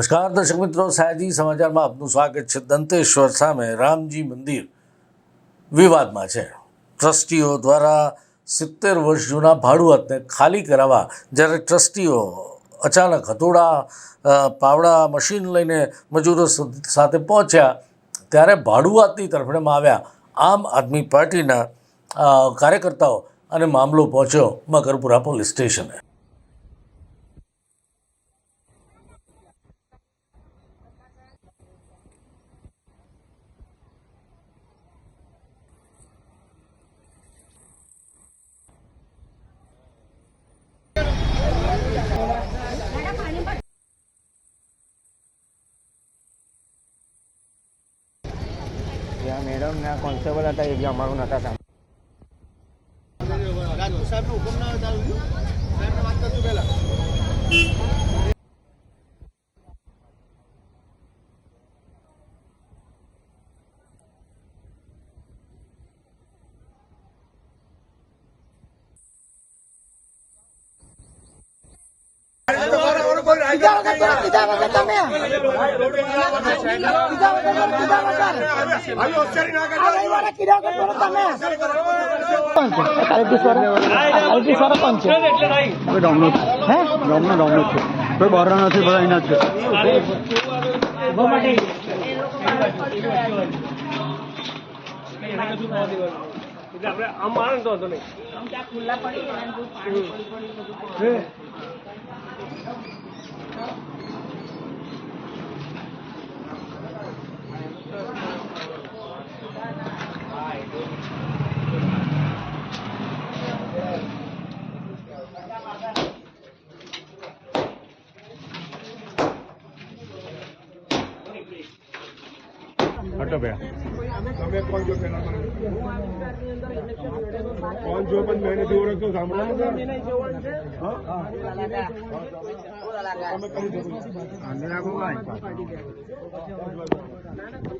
નમસ્કાર, દર્શક મિત્રો. સાયજી સમાચારમાં આપનું સ્વાગત છે. દંતેશ્વર સામે રામજી મંદિર વિવાદમાં છે. ટ્રસ્ટીઓ દ્વારા સિત્તેર વર્ષ જૂના ભાડુઆતને ખાલી કરાવવા જ્યારે ટ્રસ્ટીઓ અચાનક હથોડા પાવડા, મશીન લઈને મજૂરો સાથે પહોંચ્યા ત્યારે ભાડુઆતની તરફેણમાં આવ્યા. આમ આદમી પાર્ટીના કાર્યકર્તાઓ અને મામલો પહોંચ્યો મકરપુરા પોલીસ સ્ટેશને જ્યાં મેડમ ના કોન્સ્ટેબલ હતા, એ બી અમારું નતા કામ કીધા હુકમ ના કીધા વગર તમે વાત વગર તો કીધા વગર કીધા વગર તમે છે કાલજી સ્વર કાલજી સ્વર કોણ છે કોઈ છે હે ડોમનો ડોમનો છે બહાર નથી બધા એના જ છે હટો ભૈયા તમે કોણ જો પેલા કોણ છો પણ મેં નથી ઓળખતો સાંભળો ને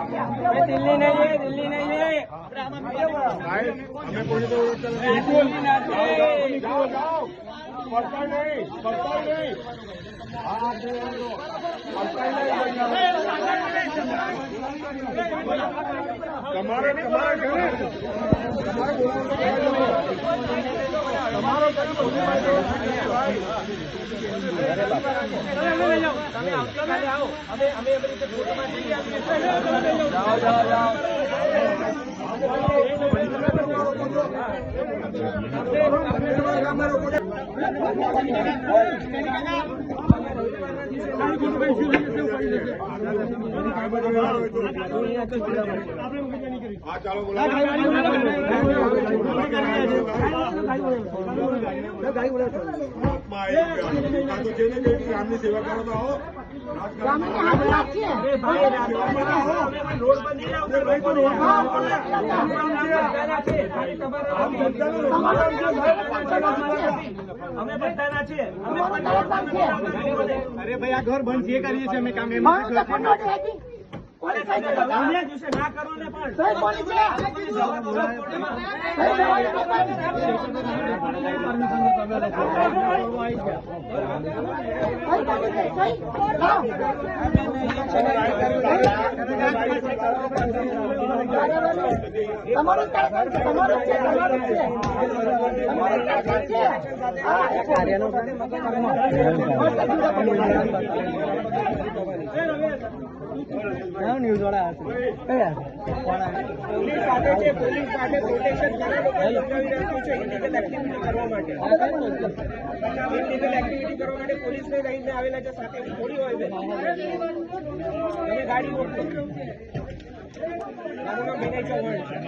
તે નહીં દિલ્હી નહીં. તમારે તમારે તમારે તમારો હા ચાલો બોલો કાં તો જેને કઈ ગ્રામની સેવા કરો તો આવો. અરે ભાઈ આ ઘર બંધ જે કરીએ છીએ અમે કામ. એમ માણસ તો ખંડો જ હતી કોની કઈ છે બધા? અમને દિવસે ના કરો ને પણ સહી કોની છે સહી જવાની સહી કોની છે સહી લાવ. તમારું છે તમારું છે તમારું છે તમારું જ ન્યૂઝ વાળા કયા પોલીસ સાથે છે પોલીસ સાથે પ્રોટેક્શન ઘણા લોકો લગાવી રાખ્યું એક્ટિવિટી કરવા માટે. ઇલીગલ એક્ટિવિટી કરવા માટે પોલીસને લઈને આવેલા છે સાથે થોડી હોય ગાડી મારું નામ ચૌહાણ છે.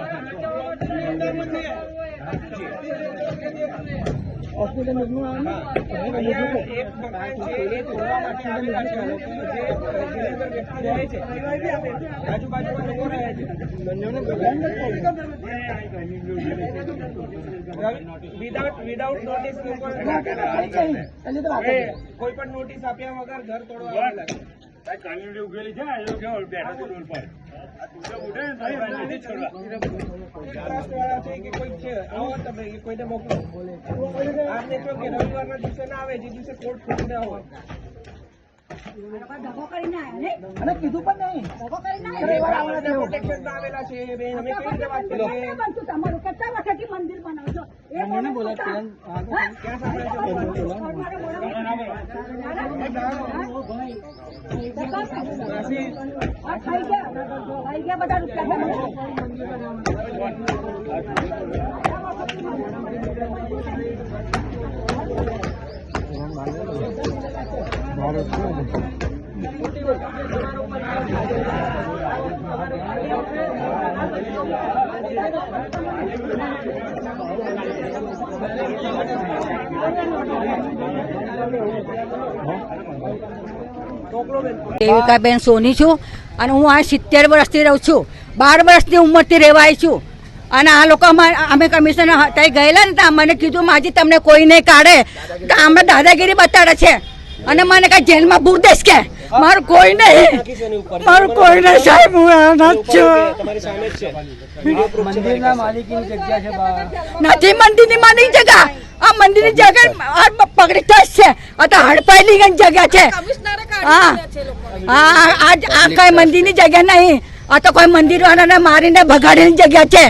હોસ્પિટલનું અહીંયા એક મકાન છે એ તોડવા છે જે વ્યક્તિ રહે છે આજુબાજુમાં લોકો રહે છે વિધાઉટ વિધાઉટ નોટિસ કોઈ પણ નોટિસ આપ્યા વગર ઘર તોડવા આવેલા છે ઉગેલી છે એ કેવો બેઠો છે રોડ પર. છે કે કોઈ છે? આવો તમે કે કોઈને મોકલો. આપને જો કે રવિવારના દિવસે ના આવે જે દિવસે કોર્ટ ખુલ્લી ના? હોય અને કીધું પણ નહીં. આવેલા છે બેન અમે કેવી રીતે વાત કરીએ? તમારું કેટલા વખતથી મંદિર બનાવશો એ મને બોલા ક્યાં સાંભળે છે દેવિકાબેન સોની છું અને હું આ સિત્તેર વર્ષથી રહું છું. બાર વર્ષની ઉંમરથી રહેવાય છું. અને આ લોકો અમા- કમિશનર ત્યાં ગયેલા ને ત્યાં મને કીધું, માજી, તમને કોઈ નહીં કાઢે. તો અમે દાદાગીરી બતાડે છે. અને મને કઈ જેલમાં પૂર દેશ કે? મારું કોઈ નહીં. મારું કોઈ નહીં સાહેબ હું સામે જ છે. મંદિરના માલિકીની જગ્યા છે નથી મંદિરની માની જગ્યા. આ મંદિરની જગ્યા પગડી ટચ છે. આ તો હડપાયેલી ગઈ જગ્યા છે. હા. હા આ- આ કઈ મંદિરની જગ્યા નહીં. આ તો કોઈ મંદિર વાળાને મારીને ભગાડીની જગ્યા છે.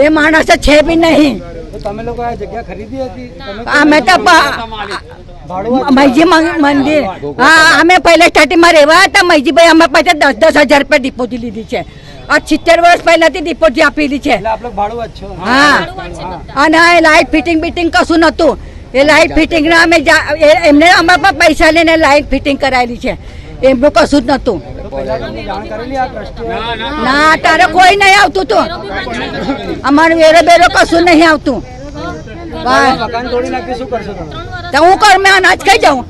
એ માણસ છે બી નહીં. તમે લોકો આ જગ્યા ખરીદી હતી? અમે તો મૈજી મંદિર. હા અમે પહેલા સ્ટાર્ટિંગમાં રહેવા હતા. મૈજીભાઈ અમે પાસે દસ દસ હજાર રૂપિયા ડિપોઝિટ લીધી છે. આ સિત્તેર વર્ષ પહેલાથી ડિપોઝિટ આપેલી છે. હા. અને લાઇટ ફિટિંગ બિટિંગ કશું નહોતું. એ લાઇટ ફિટિંગના અમે એમને અમારા પણ પૈસા લઈને લાઇટ ફિટિંગ કરાયેલી છે. એમનું કશું જ નતું તો પહેલા તમને જાણ કરેલી આ ટ્રસ્ટી ના તારે કોઈ નહીં આવતું તો. અમારું વેરો બેરો કશું નહીં આવતું. મકાન તોડી નાખી શું કરશો તમે? તો હું કર મેં અનાજ ખાઈ જાઉં.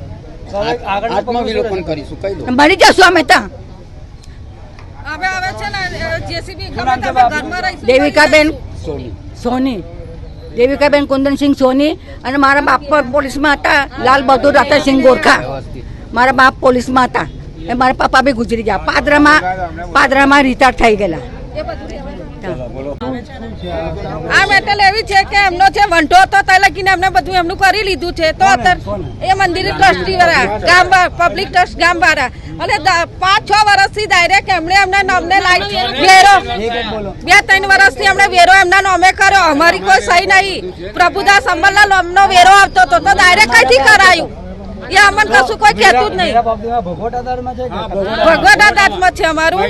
આત્મવિલોપન કરીશું કઈ દો. મરી જશું અમે ત્યાં હવે આવે છે ને જેસીબી શું નામ દેવિકાબેન. સોની. દેવિકાબેન કુંદનસિંહ સોની અને મારા બાપ પણ પોલીસમાં હતા લાલ બહાદુર રાતાસિંહ ગોરખા. મારા બાપ પોલીસમાં હતા. એ મારા પપ્પા બી ગુજરી ગયા. પાદરામાં પાદરામાં રિટાયર થઈ ગયેલા. આ મેટલ એવી છે કે એમનો જે વંટો હતો તે લગીને એમને બધું એમનું કરી લીધું છે. તો એ મંદિર ટ્રસ્ટી વાળા ગામ પબ્લિક ટ્રસ્ટ ગામ વાળા. અને પાંચ છ વર્ષથી ડાયરેક્ટ એમણે એમના નામને લાવી વેરો. બે ત્રણ વર્ષથી એમણે વેરો એમના નામે કર્યો. અમારી કોઈ સહી નહીં. પ્રભુદાસ અંબલના નામનો વેરો આવતો હતો. તો ડાયરેક્ટ કઈથી કરાયું? એ અમને કશું કોઈ કહેતું જ નહીં. ભગવત દાંતમાં છે અમારું.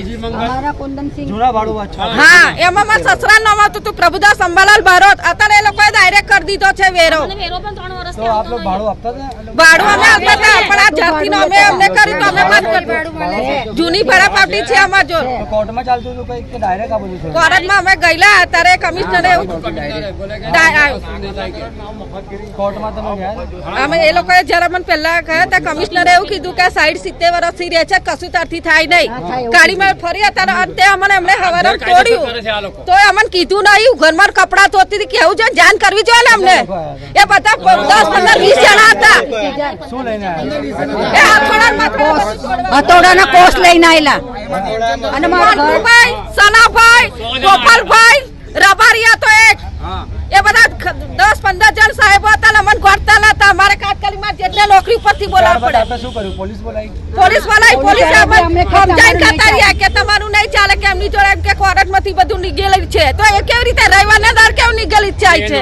હા એમાં મારા સસરા નામ આવતું હતું પ્રભુદાસ અંબાલાલ ભારત અત્યારે એ લોકોએ ડાયરેક્ટ કરી દીધો છે વેરો. ભાડું આપતા હતા? ભાડું અમે આપતા હતા પણ આ જાતિનો અમે અમને કર્યું તો અમે બંધ કરી જૂની ભાડા પાવતી છે અમાર જો. કોર્ટમાં ચાલતું હતું કે ડાયરેક્ટ આ બધું કોર્ટમાં અમે ગયેલા ત્યારે કમિશનરે અમે એ લોકોએ જયારે મને પહેલા ગયા હતા કમિશનરે એવું કીધું કે સાઈડ સિત્તેર વર્ષથી રહે છે કશું ત્યારથી થાય નહીં. ગાડીમાં ફરી હતા અંતે અમને એમને હવારે તોડ્યું. તો અમને કીધું નહીં ઘરમાં કપડા ધોતી હતી કેવું છે? જાન કરવી જોઈએ ને અમને? એ બધા દસ પંદર વીસ જણા હતા. હથોડાના કોષ લઈને આવેલા અને સનાભાઈ ગોપાલભાઈ રબારિયા તો એક. એ બધા દસ પંદર જણ સાહેબો હતા ને અમને ગોઠતા નતા. અમારે કાટકલીમાં જેટલે નોકરી ઉપરથી બોલાવવા પડે. આપણે શું કર્યું? પોલીસ બોલાવી? પોલીસ બોલાવી પોલીસ રહ્યા કે તમારું નહીં ચાલે કે એમની જોડે એમ કે કોર્ટમાંથી બધું નીકળેલ છે. તો એ કેવી રીતે રવિવારના દર કેવું નીકળી જાય છે?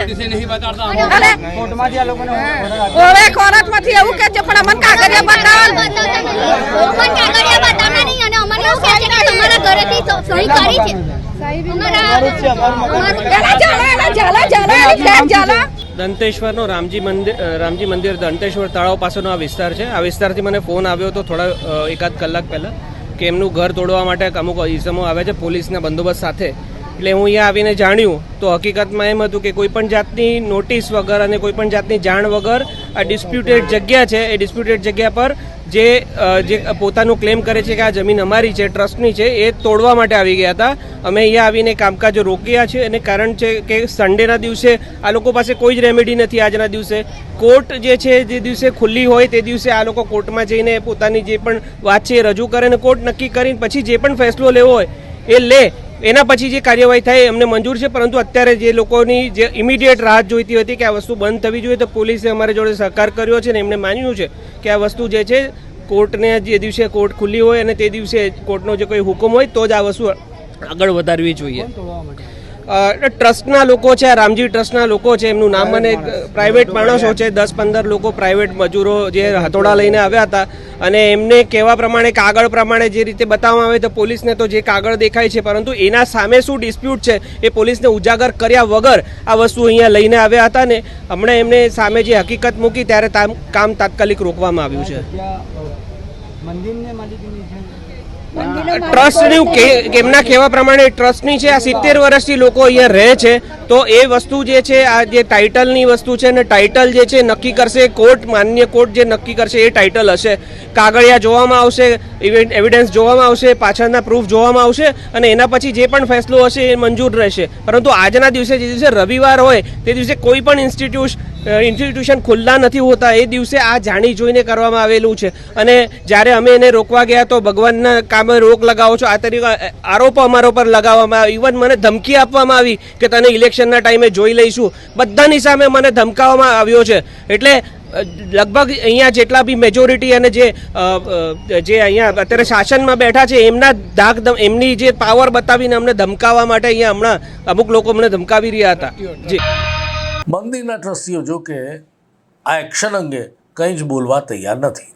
હવે કોર્ટમાંથી એવું કે છે પણ અમને કાગળિયા બતાવો. કાગળિયા બતાવના નહીં અને અમારે એવું કહે છે કે તમારા ઘરેથી સહી કરી છે. દંતેશ્વરનો રામજી મંદિર રામજી મંદિર દંતેશ્વર તળાવ પાસેનો આ વિસ્તાર છે. આ વિસ્તારથી મને ફોન આવ્યો હતો થોડા એકાદ કલાક પહેલાં કે એમનું ઘર તોડવા માટે અમુક ઇસમો આવે છે પોલીસના બંદોબસ્ત સાથે. એટલે હું અહીંયા આવીને જાણ્યું તો હકીકતમાં એમ હતું કે કોઈ પણ જાતની નોટિસ વગર અને કોઈ પણ જાતની જાણ વગર આ ડિસ્પ્યુટેડ જગ્યા છે એ ડિસ્પ્યુટેડ જગ્યા પર જે જે પોતાનું ક્લેમ કરે છે કે આ જમીન અમારી છે ટ્રસ્ટની છે, એ તોડવા માટે આવી ગયા હતા. અમે અહીંયા આવીને કામકાજો રોક્યા છે અને કારણ છે કે સન્ડેના દિવસે આ લોકો પાસે કોઈ જ રેમેડી નથી આજના દિવસે. કોર્ટ જે છે, જે દિવસે ખુલ્લી હોય તે દિવસે આ લોકો કોર્ટમાં જઈને પોતાની જે પણ વાત છે એ રજૂ કરે અને કોર્ટ નક્કી કરીને પછી જે પણ ફેસલો લેવો હોય એ લે. એના પછી જે કાર્યવાહી થાય એમને મંજૂર છે, પરંતુ અત્યારે જે લોકોની જે ઇમિડિયેટ રાહત જોઈતી હતી કે આ વસ્તુ બંધ થવી જોઈએ તો પોલીસે અમારી જોડે સહકાર કર્યો છે ને એમને માન્યું છે. કે આ વસ્તુ જે છે, કોર્ટને જે દિવસે કોર્ટ ખુલ્લી હોય અને તે દિવસે કોર્ટનો જે કોઈ હુકમ હોય, તો જ આ વસ્તુ આગળ વધારવી જોઈએ. ટ્રસ્ટના લોકો છે, રામજી ટ્રસ્ટના લોકો છે, એમનું નામ મને પ્રાઇવેટ માણસો છે, દસ પંદર લોકો પ્રાઇવેટ મજૂરો જે હથોડા લઈને આવ્યા હતા. અને એમને કહેવા પ્રમાણે, કાગળ પ્રમાણે જે રીતે બતાવવામાં આવે તો પોલીસને તો જે કાગળ દેખાય છે, પરંતુ એના સામે શું ડિસ્પ્યુટ છે, એ પોલીસને ઉજાગર કર્યા વગર આ વસ્તુ અહીંયા લઈને આવ્યા હતા ને હમણાં એમને સામે જે હકીકત મૂકી, ત્યારે કામ તાત્કાલિક રોકવામાં આવ્યું છે. મંદિરને માલિકીની છે? ટ્રસ્ટનું કે એમના કહેવા પ્રમાણે ટ્રસ્ટની છે આ સિત્તેર વર્ષથી લોકો અહીંયા રહે છે. તો એ વસ્તુ જે છે આ જે ટાઇટલની વસ્તુ છે ને ટાઇટલ જે છે નક્કી કરશે કોર્ટ માન્ય કોર્ટ જે નક્કી કરશે એ ટાઇટલ હશે. કાગળિયા જોવામાં આવશે એવિડન્સ જોવામાં આવશે પાછળના પ્રૂફ જોવામાં આવશે અને એના પછી જે પણ ફેસલો હશે એ મંજૂર રહેશે. પરંતુ આજના દિવસે જે દિવસે રવિવાર હોય તે દિવસે કોઈ પણ ઇન્સ્ટિટ્યુટ ઇન્સ્ટિટ્યુશન ખુલ્લા નથી હોતા, એ દિવસે આ જાણી જોઈને કરવામાં આવેલું છે. અને જ્યારે અમે એને રોકવા ગયા તો ભગવાનના કામે રોક લગાવો છો. આ તરીકે આરોપો અમારા પર લગાવવામાં આવ્યો. ઇવન મને ધમકી આપવામાં આવી કે તને ઇલેક્શનના ટાઈમે જોઈ લઈશું. બધાની સામે મને ધમકાવવામાં આવ્યો છે. એટલે લગભગ અહીંયા જેટલા બી મેજોરિટી અને જે જે અહીંયા અત્યારે શાસનમાં બેઠા છે, એમના ધાક એમની જે પાવર બતાવીને અમને ધમકાવવા માટે અહીંયા હમણાં અમુક લોકો અમને ધમકાવી રહ્યા હતા. જી. મંદિરના ટ્રસ્ટીઓ જો કે આ એક્શન અંગે કંઈ જ બોલવા તૈયાર નથી.